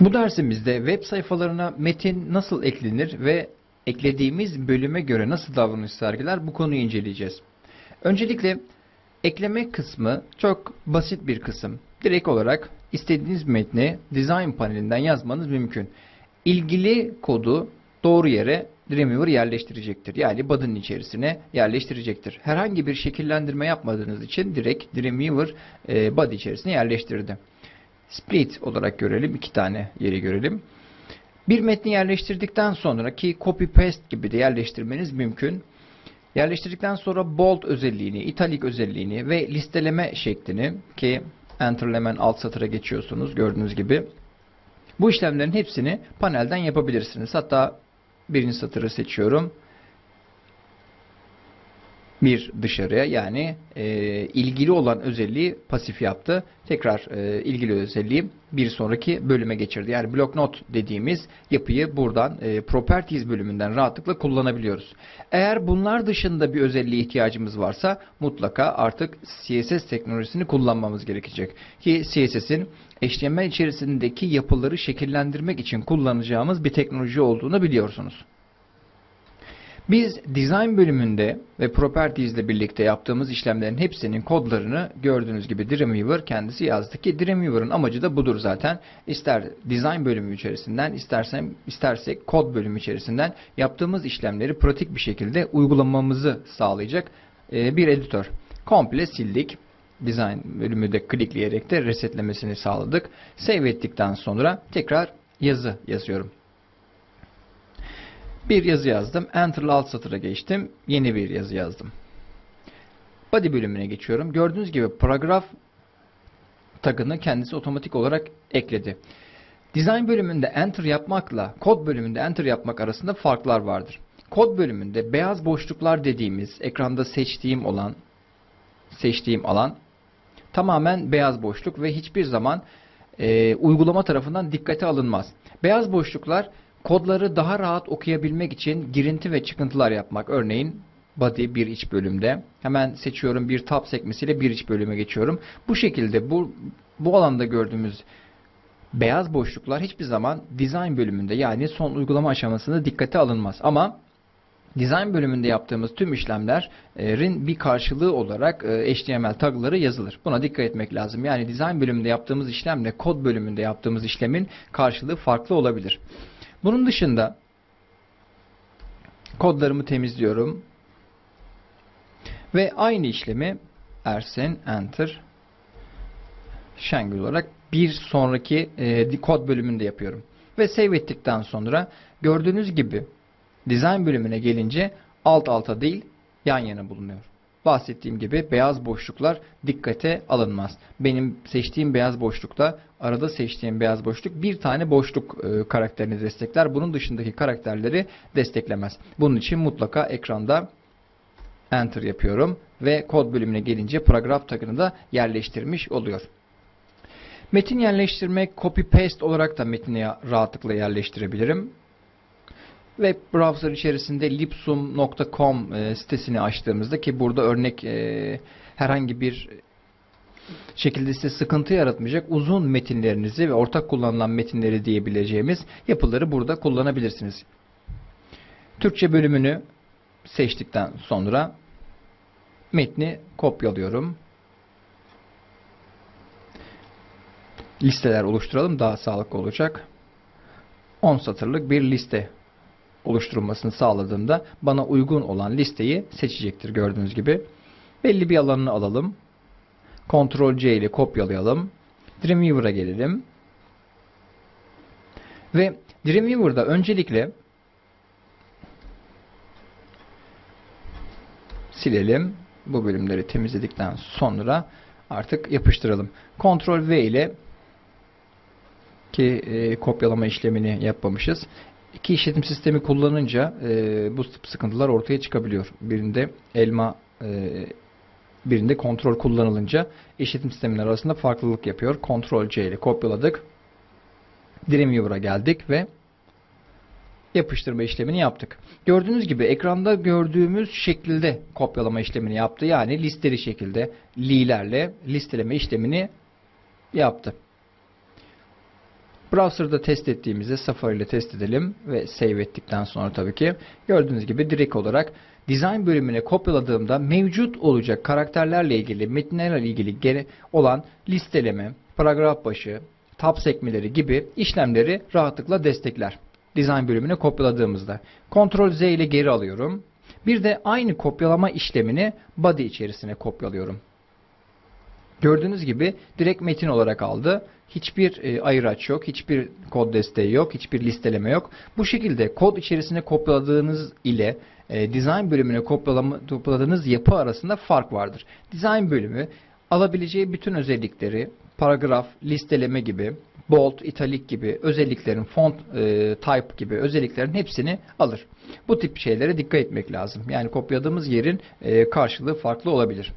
Bu dersimizde web sayfalarına metin nasıl eklenir ve eklediğimiz bölüme göre nasıl davranış sergiler bu konuyu inceleyeceğiz. Öncelikle ekleme kısmı çok basit bir kısım. Direkt olarak istediğiniz metni design panelinden yazmanız mümkün. İlgili kodu doğru yere Dreamweaver yerleştirecektir. Yani body'nin içerisine yerleştirecektir. Herhangi bir şekillendirme yapmadığınız için direkt Dreamweaver e, body içerisine yerleştirdi. Split olarak görelim. iki tane yeri görelim. Bir metni yerleştirdikten sonra ki copy paste gibi de yerleştirmeniz mümkün. Yerleştirdikten sonra bold özelliğini, italic özelliğini ve listeleme şeklini ki enter'le alt satıra geçiyorsunuz gördüğünüz gibi. Bu işlemlerin hepsini panelden yapabilirsiniz. Hatta birinci satırı seçiyorum bir dışarıya yani e, ilgili olan özelliği pasif yaptı. Tekrar e, ilgili özelliği bir sonraki bölüme geçirdi. Yani block not dediğimiz yapıyı buradan e, properties bölümünden rahatlıkla kullanabiliyoruz. Eğer bunlar dışında bir özelliğe ihtiyacımız varsa mutlaka artık CSS teknolojisini kullanmamız gerekecek. Ki CSS'in HTML içerisindeki yapıları şekillendirmek için kullanacağımız bir teknoloji olduğunu biliyorsunuz. Biz design bölümünde ve properties ile birlikte yaptığımız işlemlerin hepsinin kodlarını gördüğünüz gibi Dreamweaver kendisi yazdı ki Dreamweaver'ın amacı da budur zaten. İster design bölümü içerisinden istersem istersek kod bölümü içerisinden yaptığımız işlemleri pratik bir şekilde uygulamamızı sağlayacak e, bir editör. Komple sildik. Design bölümü de klikleyerek de resetlemesini sağladık. Save ettikten sonra tekrar yazı yazıyorum. Bir yazı yazdım. Enter'la alt satıra geçtim. Yeni bir yazı yazdım. Body bölümüne geçiyorum. Gördüğünüz gibi paragraf tagını kendisi otomatik olarak ekledi. Design bölümünde enter yapmakla kod bölümünde enter yapmak arasında farklar vardır. Kod bölümünde beyaz boşluklar dediğimiz ekranda seçtiğim olan seçtiğim alan tamamen beyaz boşluk ve hiçbir zaman e, uygulama tarafından dikkate alınmaz. Beyaz boşluklar Kodları daha rahat okuyabilmek için girinti ve çıkıntılar yapmak. Örneğin body bir iç bölümde. Hemen seçiyorum bir tab sekmesiyle bir iç bölüme geçiyorum. Bu şekilde bu, bu alanda gördüğümüz beyaz boşluklar hiçbir zaman design bölümünde yani son uygulama aşamasında dikkate alınmaz. Ama Design bölümünde yaptığımız tüm işlemlerin bir karşılığı olarak e, HTML tagları yazılır. Buna dikkat etmek lazım. Yani design bölümünde yaptığımız işlemle kod bölümünde yaptığımız işlemin karşılığı farklı olabilir. Bunun dışında kodlarımı temizliyorum. Ve aynı işlemi Ersen Enter Şengül olarak bir sonraki e, kod bölümünde yapıyorum. Ve save ettikten sonra gördüğünüz gibi design bölümüne gelince alt alta değil yan yana bulunuyor bahsettiğim gibi beyaz boşluklar dikkate alınmaz. Benim seçtiğim beyaz boşlukta arada seçtiğim beyaz boşluk bir tane boşluk e, karakterini destekler. Bunun dışındaki karakterleri desteklemez. Bunun için mutlaka ekranda Enter yapıyorum ve kod bölümüne gelince paragraf tagını da yerleştirmiş oluyor. Metin yerleştirmek copy paste olarak da metni rahatlıkla yerleştirebilirim web browser içerisinde lipsum.com e, sitesini açtığımızda ki burada örnek e, herhangi bir şekilde size sıkıntı yaratmayacak uzun metinlerinizi ve ortak kullanılan metinleri diyebileceğimiz yapıları burada kullanabilirsiniz. Türkçe bölümünü seçtikten sonra metni kopyalıyorum. Listeler oluşturalım daha sağlıklı olacak. 10 satırlık bir liste oluşturulmasını sağladığımda bana uygun olan listeyi seçecektir gördüğünüz gibi. Belli bir alanını alalım. Ctrl C ile kopyalayalım. Dreamweaver'a gelelim. Ve Dreamweaver'da öncelikle silelim. Bu bölümleri temizledikten sonra artık yapıştıralım. Ctrl V ile ki e, kopyalama işlemini yapmamışız. İki işletim sistemi kullanınca e, bu sıkıntılar ortaya çıkabiliyor. Birinde elma e, birinde kontrol kullanılınca işletim sistemleri arasında farklılık yapıyor. Kontrol C ile kopyaladık. Dreamweaver'a geldik ve yapıştırma işlemini yaptık. Gördüğünüz gibi ekranda gördüğümüz şekilde kopyalama işlemini yaptı. Yani listeli şekilde li'lerle listeleme işlemini yaptı. Browser'da test ettiğimizde Safari ile test edelim ve save ettikten sonra tabii ki gördüğünüz gibi direkt olarak design bölümüne kopyaladığımda mevcut olacak karakterlerle ilgili, metinlerle ilgili olan listeleme, paragraf başı, tab sekmeleri gibi işlemleri rahatlıkla destekler. Design bölümüne kopyaladığımızda. Ctrl Z ile geri alıyorum. Bir de aynı kopyalama işlemini body içerisine kopyalıyorum. Gördüğünüz gibi direkt metin olarak aldı. Hiçbir e, ayıraç yok, hiçbir kod desteği yok, hiçbir listeleme yok. Bu şekilde kod içerisine kopyaladığınız ile e, design bölümüne kopyaladığınız yapı arasında fark vardır. Design bölümü alabileceği bütün özellikleri, paragraf, listeleme gibi, bold, italik gibi özelliklerin, font e, type gibi özelliklerin hepsini alır. Bu tip şeylere dikkat etmek lazım. Yani kopyaladığımız yerin e, karşılığı farklı olabilir.